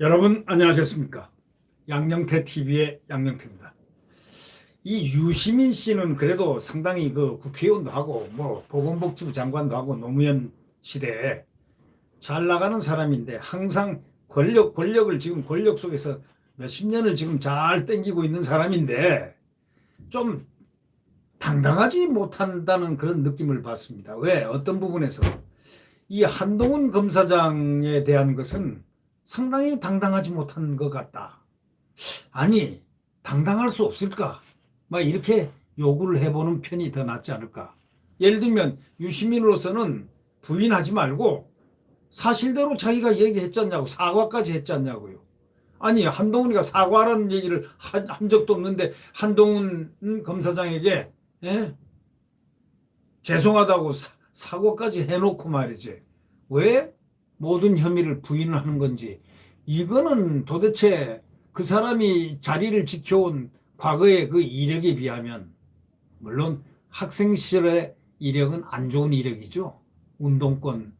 여러분 안녕하셨습니까? 양영태 TV의 양영태입니다. 이 유시민 씨는 그래도 상당히 그 국회의원도 하고 뭐 보건복지부 장관도 하고 노무현 시대에 잘 나가는 사람인데 항상 권력 권력을 지금 권력 속에서 몇십 년을 지금 잘 땡기고 있는 사람인데 좀 당당하지 못한다는 그런 느낌을 받습니다. 왜? 어떤 부분에서 이 한동훈 검사장에 대한 것은 상당히 당당하지 못한 것 같다. 아니, 당당할 수 없을까? 막 이렇게 요구를 해보는 편이 더 낫지 않을까? 예를 들면 유시민으로서는 부인하지 말고 사실대로 자기가 얘기했잖냐고 사과까지 했잖냐고요. 아니 한동훈이가 사과라는 얘기를 한, 한 적도 없는데 한동훈 검사장에게 예? 죄송하다고 사, 사과까지 해놓고 말이지 왜 모든 혐의를 부인 하는 건지 이거는 도대체 그 사람이 자리를 지켜온 과거의 그 이력에 비하면 물론 학생 시절의 이력은 안 좋은 이력이죠. 운동권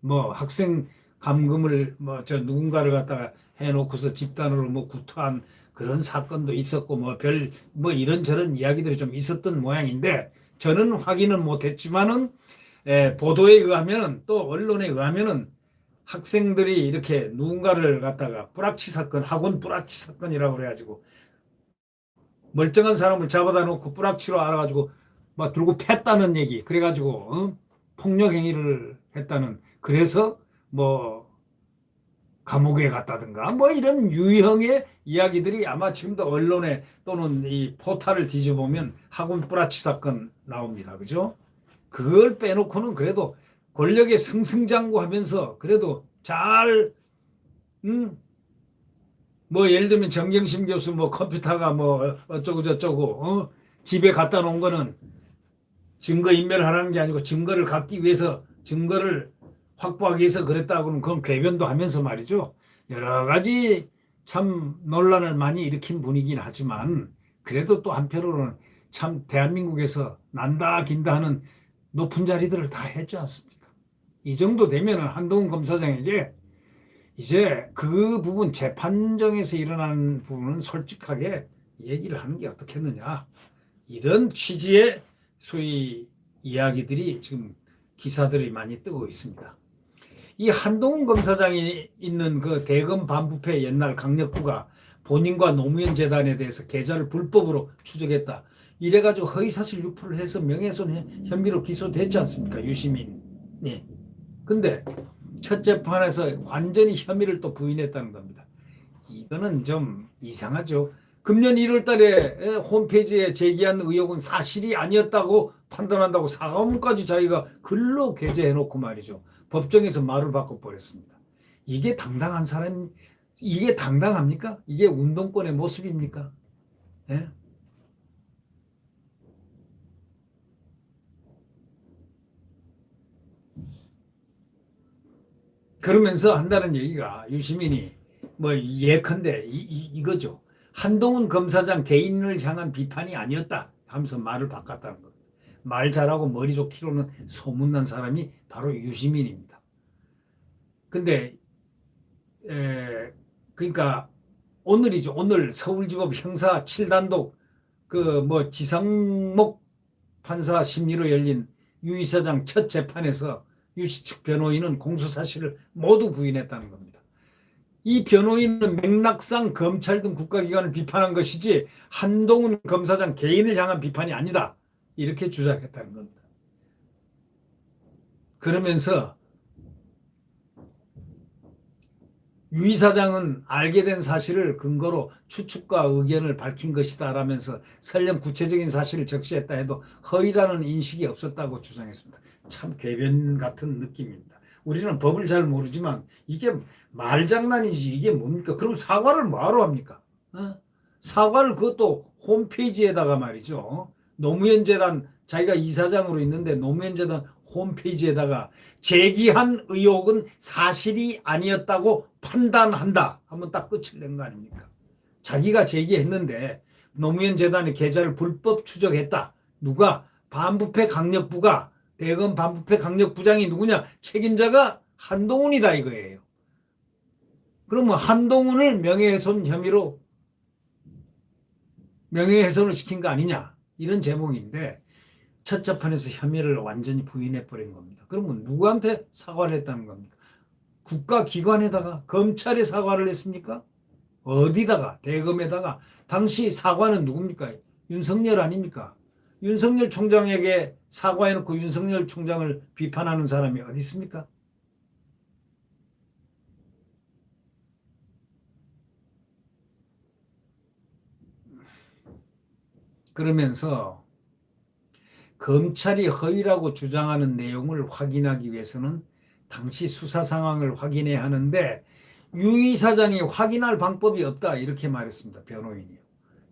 뭐 학생 감금을 뭐 저 누군가를 갖다가 해놓고서 집단으로 뭐 구타한 그런 사건도 있었고 뭐 별뭐 이런저런 이야기들이 좀 있었던 모양인데 저는 확인은 못했지만은 에, 보도에 의하면은 또 언론에 의하면은 학생들이 이렇게 누군가를 갖다가 뿌락치 사건 학원 뿌락치 사건이라고 그래가지고 멀쩡한 사람을 잡아다 놓고 뿌락치로 알아가지고 막 들고 팼다는 얘기 그래가지고 어? 폭력 행위를 했다는 그래서 뭐 감옥에 갔다든가 뭐 이런 유형의 이야기들이 아마 지금도 언론에 또는 이 포탈을 뒤져보면 학원 뿌라치 사건 나옵니다. 그죠? 그걸 빼놓고는 그래도 권력의 승승장구하면서 그래도 잘, 음, 뭐 예를 들면 정경심 교수 뭐 컴퓨터가 뭐 어쩌고 저쩌고, 어? 집에 갖다 놓은 거는 증거 인멸을 하라는 게 아니고 증거를 갖기 위해서 증거를 확보하기 위해서 그랬다고는 그건 궤변도 하면서 말이죠. 여러 가지 참 논란을 많이 일으킨 분이긴 하지만 그래도 또 한편으로는 참 대한민국에서 난다 긴다 하는 높은 자리들을 다 했지 않습니까? 이 정도 되면은 한동훈 검사장에게 이제 그 부분 재판정에서 일어나는 부분은 솔직하게 얘기를 하는 게 어떻겠느냐. 이런 취지의 소위 이야기들이 지금 기사들이 많이 뜨고 있습니다. 이 한동훈 검사장이 있는 그 대검 반부패 옛날 강력부가 본인과 노무현 재단에 대해서 계좌를 불법으로 추적했다. 이래가지고 허위사실 유포를 해서 명예훼손 혐의로 기소됐지 않습니까? 유시민이. 근데 첫 재판에서 완전히 혐의를 또 부인했다는 겁니다. 이거는 좀 이상하죠. 금년 1월 달에 홈페이지에 제기한 의혹은 사실이 아니었다고 판단한다고 사과문까지 자기가 글로 게재해 놓고 말이죠. 법정에서 말을 바꿔버렸습니다. 이게 당당한 사람, 이게 당당합니까? 이게 운동권의 모습입니까? 예? 그러면서 한다는 얘기가 유시민이 뭐 예컨대 이, 이, 이거죠. 한동훈 검사장 개인을 향한 비판이 아니었다 하면서 말을 바꿨다는 겁니다. 말 잘하고 머리 좋기로는 소문난 사람이 바로 유시민입니다. 근데 에, 그러니까 오늘이죠. 오늘 서울지법 형사 7단독 그 뭐 지상목 판사 심리로 열린 유 이사장 첫 재판에서 유씨 측 변호인은 공소 사실을 모두 부인했다는 겁니다. 이 변호인은 맥락상 검찰 등 국가기관을 비판한 것이지 한동훈 검사장 개인을 향한 비판이 아니다. 이렇게 주장했다는 겁니다. 그러면서 유 이 사장은 알게 된 사실을 근거로 추측과 의견을 밝힌 것이다 라면서 설령 구체적인 사실을 적시했다 해도 허위라는 인식이 없었다고 주장했습니다. 참 궤변 같은 느낌입니다. 우리는 법을 잘 모르지만 이게 말장난이지 이게 뭡니까? 그럼 사과를 뭐하러 합니까? 어? 사과를 그것도 홈페이지에다가 말이죠. 노무현 재단 자기가 이사장으로 있는데 노무현 재단 홈페이지에다가 제기한 의혹은 사실이 아니었다고 판단한다 하면 딱 끝을 낸 거 아닙니까? 자기가 제기했는데 노무현 재단의 계좌를 불법 추적했다. 누가 반부패 강력부가 대검 반부패 강력 부장이 누구냐? 책임자가 한동훈이다 이거예요. 그러면 한동훈을 명예훼손 혐의로 명예훼손을 시킨 거 아니냐 이런 제목인데 첫 재판에서 혐의를 완전히 부인해 버린 겁니다. 그러면 누구한테 사과를 했다는 겁니까? 국가기관에다가 검찰에 사과를 했습니까? 어디다가 대검에다가 당시 사과는 누굽니까? 윤석열 아닙니까? 윤석열 총장에게 사과해놓고 윤석열 총장을 비판하는 사람이 어디 있습니까? 그러면서 검찰이 허위라고 주장하는 내용을 확인하기 위해서는 당시 수사 상황을 확인해야 하는데 유이 사장이 확인할 방법이 없다 이렇게 말했습니다. 변호인이요.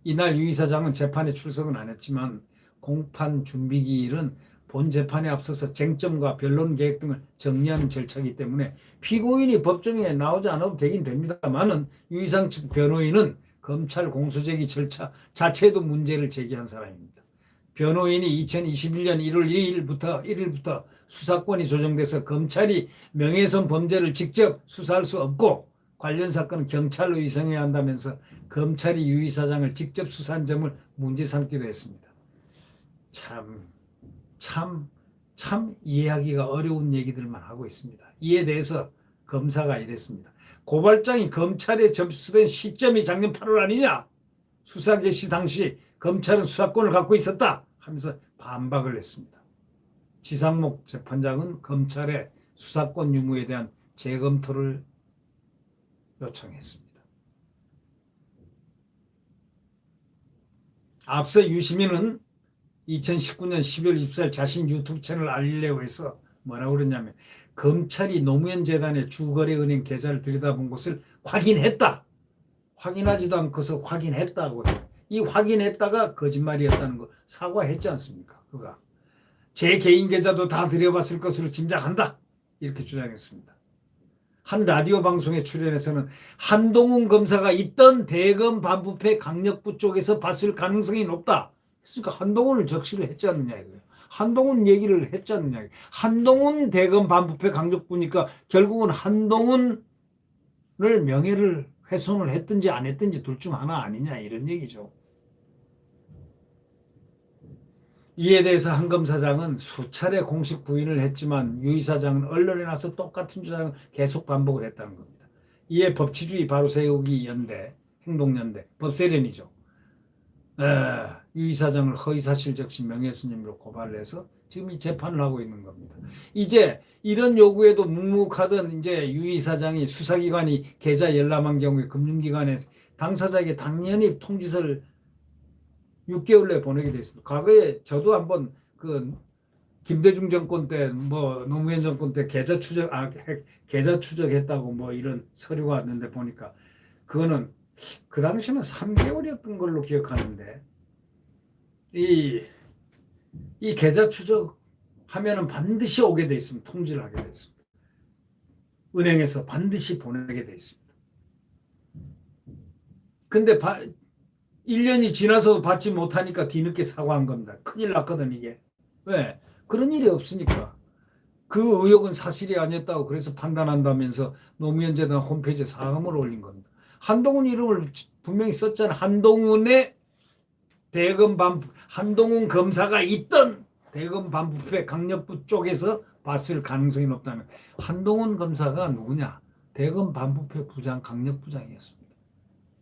이날 유이 사장은 재판에 출석은 안 했지만 공판 준비 기일은 본 재판에 앞서서 쟁점과 변론 계획 등을 정리하는 절차이기 때문에 피고인이 법정에 나오지 않아도 되긴 됩니다만은 유이상 측 변호인은 검찰 공소제기 절차 자체도 문제를 제기한 사람입니다. 변호인이 2021년 1월 2일부터 1일부터 수사권이 조정돼서 검찰이 명예훼손 범죄를 직접 수사할 수 없고 관련 사건은 경찰로 이송해야 한다면서 검찰이 유 이 사장을 직접 수사한 점을 문제 삼기도 했습니다. 참, 참, 참 이해하기가 어려운 얘기들만 하고 있습니다. 이에 대해서 검사가 이랬습니다. 고발장이 검찰에 접수된 시점이 작년 8월 아니냐? 수사 개시 당시 검찰은 수사권을 갖고 있었다 하면서 반박을 했습니다. 지상목 재판장은 검찰의 수사권 유무에 대한 재검토를 요청했습니다. 앞서 유시민은 2019년 12월 24일 자신 유튜브 채널 알리려고 해서 뭐라고 그랬냐면 검찰이 노무현 재단의 주거래은행 계좌를 들여다본 것을 확인했다. 확인하지도 않고서 확인했다고. 이 확인했다가 거짓말이었다는 거 사과했지 않습니까? 그가. 제 개인 계좌도 다 들여봤을 것으로 짐작한다. 이렇게 주장했습니다. 한 라디오 방송에 출연해서는 한동훈 검사가 있던 대검 반부패 강력부 쪽에서 봤을 가능성이 높다. 그러니까 한동훈을 적시를 했지 않느냐 이거예요. 한동훈 얘기를 했지 않느냐. 한동훈 대검 반부패 강력부니까 결국은 한동훈을 명예를 훼손을 했든지 안 했든지 둘 중 하나 아니냐 이런 얘기죠. 이에 대해서 한 검사장은 수차례 공식 부인을 했지만 유 이사장은 언론에 나서 똑같은 주장을 계속 반복을 했다는 겁니다. 이에 법치주의 바로 세우기 연대, 행동연대, 법세련이죠. 유 이사장을 허위사실 적시 명예훼손혐의로 고발을 해서 지금 이 재판을 하고 있는 겁니다. 이제 이런 요구에도 묵묵하던 이제 유 이사장이 수사기관이 계좌 열람한 경우에 금융기관에 당사자에게 당연히 통지서를 6개월 내에 보내게 됐습니다. 과거에 저도 한번 그 김대중 정권 때 뭐 노무현 정권 때 계좌 추적 아 계좌 추적했다고 뭐 이런 서류가 왔는데 보니까 그거는 그 당시는 3개월이었던 걸로 기억하는데 이, 이 계좌 추적하면은 반드시 오게 돼 있습니다. 통지를 하게 돼 있습니다. 은행에서 반드시 보내게 돼 있습니다. 근데 바, 1년이 지나서도 받지 못하니까 뒤늦게 사과한 겁니다. 큰일 났거든, 이게. 왜? 그런 일이 없으니까. 그 의혹은 사실이 아니었다고 그래서 판단한다면서 노무현 재단 홈페이지에 사과를 올린 겁니다. 한동훈 이름을 분명히 썼잖아. 한동훈의 대검 반 한동훈 검사가 있던 대검 반부패 강력부 쪽에서 봤을 가능성이 높다면 한동훈 검사가 누구냐? 대검 반부패 부장 강력부장이었습니다.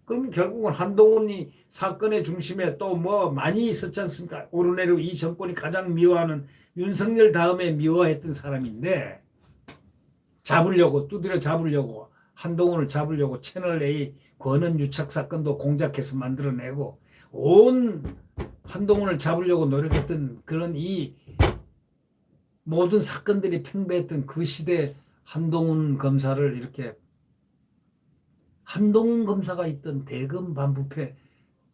그럼 결국은 한동훈이 사건의 중심에 또 뭐 많이 있었지 않습니까? 오르내리고 이 정권이 가장 미워하는 윤석열 다음에 미워했던 사람인데 잡으려고 두드려 잡으려고 한동훈을 잡으려고 채널 A 권은 유착 사건도 공작해서 만들어내고 온 한동훈을 잡으려고 노력했던 그런 이 모든 사건들이 팽배했던 그 시대 한동훈 검사를 이렇게 한동훈 검사가 있던 대검 반부패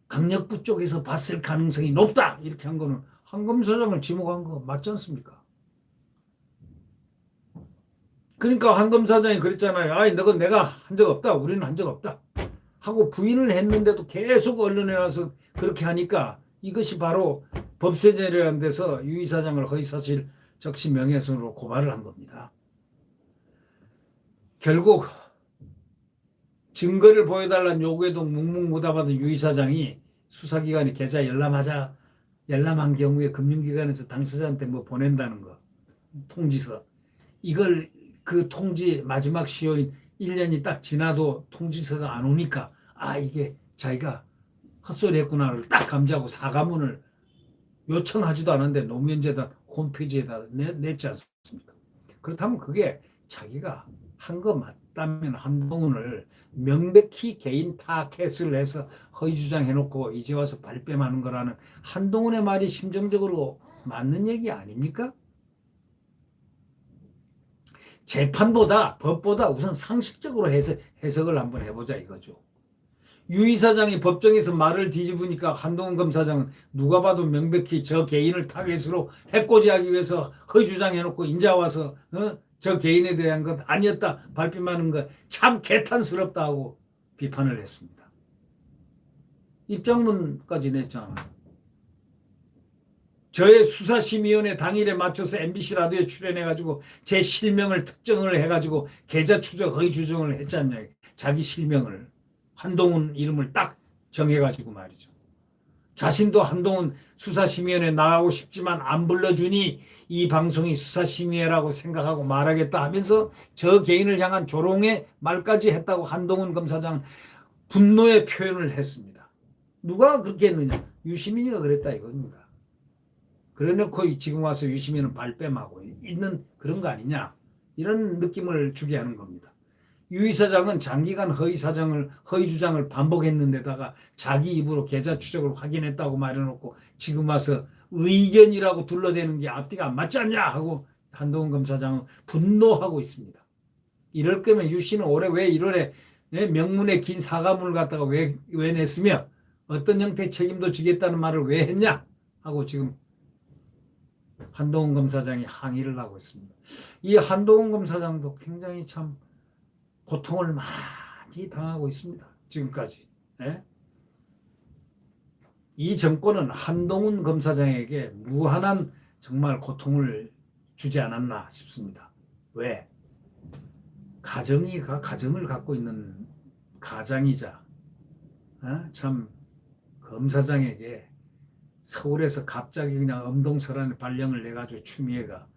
강력부 쪽에서 봤을 가능성이 높다 이렇게 한 거는 한 검사장을 지목한 거 맞지 않습니까? 그러니까 한 검사장이 그랬잖아요. 아이 너가 내가 한 적 없다. 우리는 한 적 없다. 하고 부인을 했는데도 계속 언론에 나서 그렇게 하니까 이것이 바로 법세제라는 데서 유 이사장을 허위사실 적시 명예훼손으로 고발을 한 겁니다. 결국 증거를 보여달라는 요구에도 묵묵무답하던 유 이사장이 수사기관에 계좌 열람하자 열람한 경우에 금융기관에서 당사자한테 뭐 보낸다는 거 통지서 이걸 그 통지 마지막 시효인 1년이 딱 지나도 통지서가 안 오니까 아 이게 자기가 헛소리 했구나를 딱 감지하고 사과문을 요청하지도 않았는데 노무현재단 홈페이지에다 내, 냈지 않습니까? 그렇다면 그게 자기가 한 거 맞다면 한동훈을 명백히 개인 타켓을 해서 허위 주장해놓고 이제 와서 발뺌하는 거라는 한동훈의 말이 심정적으로 맞는 얘기 아닙니까? 재판보다 법보다 우선 상식적으로 해석, 해석을 한번 해보자 이거죠. 유 이사장이 법정에서 말을 뒤집으니까 한동훈 검사장은 누가 봐도 명백히 저 개인을 타겟으로 해코지하기 위해서 허위 주장해놓고 인자 와서 어? 저 개인에 대한 것 아니었다 발뺌하는 것 참 개탄스럽다 하고 비판을 했습니다. 입장문까지 냈잖아요. 저의 수사심의위원회 당일에 맞춰서 MBC 라디오에 출연해가지고 제 실명을 특정을 해가지고 계좌 추적 허위 했지 않냐. 자기 실명을 한동훈 이름을 딱 정해가지고 말이죠. 자신도 한동훈 수사심의위원회 나가고 싶지만 안 불러주니 이 방송이 수사심의회라고 생각하고 말하겠다 하면서 저 개인을 향한 조롱의 말까지 했다고 한동훈 검사장 분노의 표현을 했습니다. 누가 그렇게 했느냐? 유시민이가 그랬다 이겁니다. 그래놓고 지금 와서 유시민은 발뺌하고 있는 그런 거 아니냐? 이런 느낌을 주게 하는 겁니다. 유 이사장은 장기간 허위 사장을 허위 주장을 반복했는데다가 자기 입으로 계좌 추적을 확인했다고 말해놓고 지금 와서 의견이라고 둘러대는 게 앞뒤가 안 맞지 않냐 하고 한동훈 검사장은 분노하고 있습니다. 이럴 거면 유 씨는 올해 왜 1월에 명문의 긴 사과문을 갖다가 왜, 왜 냈으며 어떤 형태의 책임도 지겠다는 말을 왜 했냐 하고 지금 한동훈 검사장이 항의를 하고 있습니다. 이 한동훈 검사장도 굉장히 참 고통을 많이 당하고 있습니다. 지금까지. 예? 이 정권은 한동훈 검사장에게 무한한 정말 고통을 주지 않았나 싶습니다. 왜? 가정이 가정을 갖고 있는 가장이자 어? 참 검사장에게 서울에서 갑자기 그냥 엄동설안에 발령을 내가지고 추미애가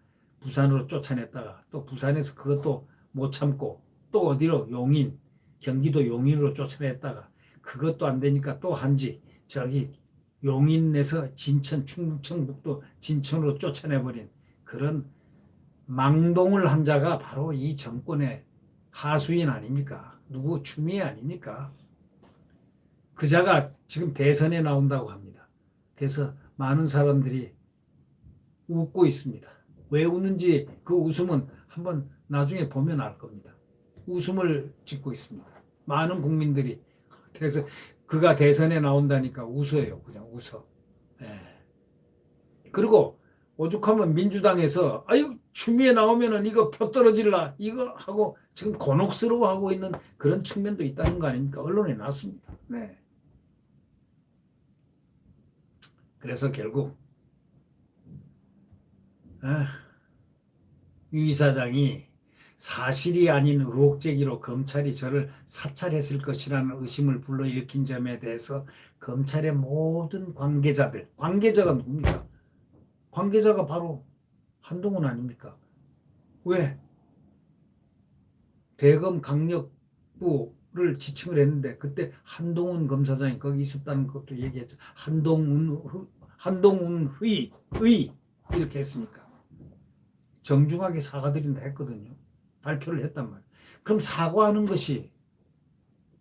부산으로 쫓아냈다가 또 부산에서 그것도 못 참고 또 어디로 용인 경기도 용인으로 쫓아냈다가 그것도 안 되니까 또 한지 저기 용인에서 진천 충청북도 진천으로 쫓아내버린 그런 망동을 한 자가 바로 이 정권의 하수인 아닙니까? 누구 추미애 아닙니까? 그 자가 지금 대선에 나온다고 합니다. 그래서 많은 사람들이 웃고 있습니다. 왜 웃는지 그 웃음은 한번 나중에 보면 알 겁니다. 웃음을 짓고 있습니다. 많은 국민들이 그래서 그가 대선에 나온다니까 웃어요. 그냥 웃어. 예. 그리고 오죽하면 민주당에서 아유 추미애 나오면은 이거 표 떨어질라 이거 하고 지금 곤혹스러워하고 있는 그런 측면도 있다는 거 아닙니까? 언론에 났습니다. 네. 그래서 결국 아, 유 이사장이 사실이 아닌 의혹 제기로 검찰이 저를 사찰했을 것이라는 의심을 불러일으킨 점에 대해서 검찰의 모든 관계자들, 관계자가 누굽니까? 관계자가 바로 한동훈 아닙니까? 왜? 대검 강력부를 지칭을 했는데 그때 한동훈 검사장이 거기 있었다는 것도 얘기했죠. 한동훈 한동훈 의, 의 이렇게 했으니까 정중하게 사과드린다 했거든요. 발표를 했단 말이에요. 그럼 사과하는 것이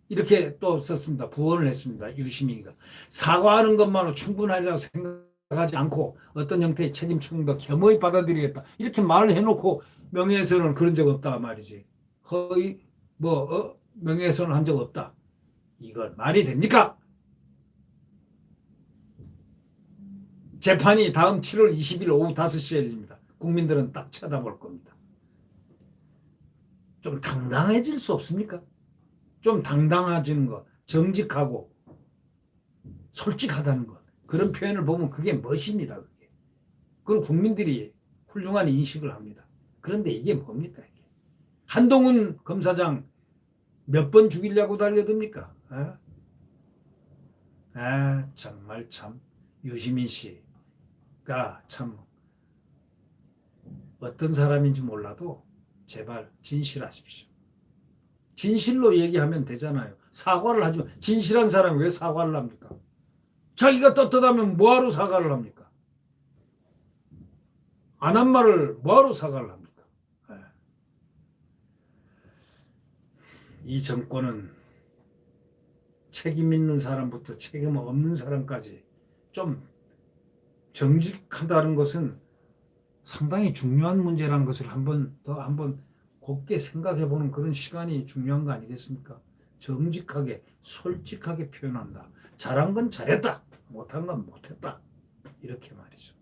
이렇게 또 썼습니다. 부언을 했습니다. 유시민이가. 사과하는 것만으로 충분하리라고 생각하지 않고 어떤 형태의 책임 충도 겸허히 받아들이겠다. 이렇게 말을 해놓고 명예훼손은 그런 적 없다 말이지. 허위 뭐 어? 명예훼손을 한 적 없다. 이건 말이 됩니까? 재판이 다음 7월 20일 오후 5시에 열립니다. 국민들은 딱 쳐다볼 겁니다. 좀 당당해질 수 없습니까? 좀 당당해지는 것, 정직하고 솔직하다는 것. 그런 표현을 보면 그게 멋입니다. 그게. 그걸 국민들이 훌륭한 인식을 합니다. 그런데 이게 뭡니까? 이게. 한동훈 검사장 몇 번 죽이려고 달려듭니까? 에? 아, 정말 참 유시민 씨가 참 어떤 사람인지 몰라도 제발 진실하십시오. 진실로 얘기하면 되잖아요. 사과를 하지 마. 진실한 사람이 왜 사과를 합니까? 자기가 떳떳하면 뭐하러 사과를 합니까? 안 한 말을 뭐하러 사과를 합니까? 예. 이 정권은 책임 있는 사람부터 책임 없는 사람까지 좀 정직하다는 것은 상당히 중요한 문제라는 것을 한번 더 한번 곱게 생각해 보는 그런 시간이 중요한 거 아니겠습니까? 정직하게 솔직하게 표현한다. 잘한 건 잘했다. 못한 건 못했다. 이렇게 말이죠.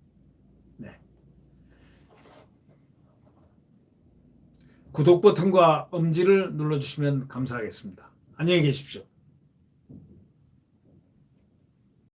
네. 구독 버튼과 엄지를 눌러주시면 감사하겠습니다. 안녕히 계십시오.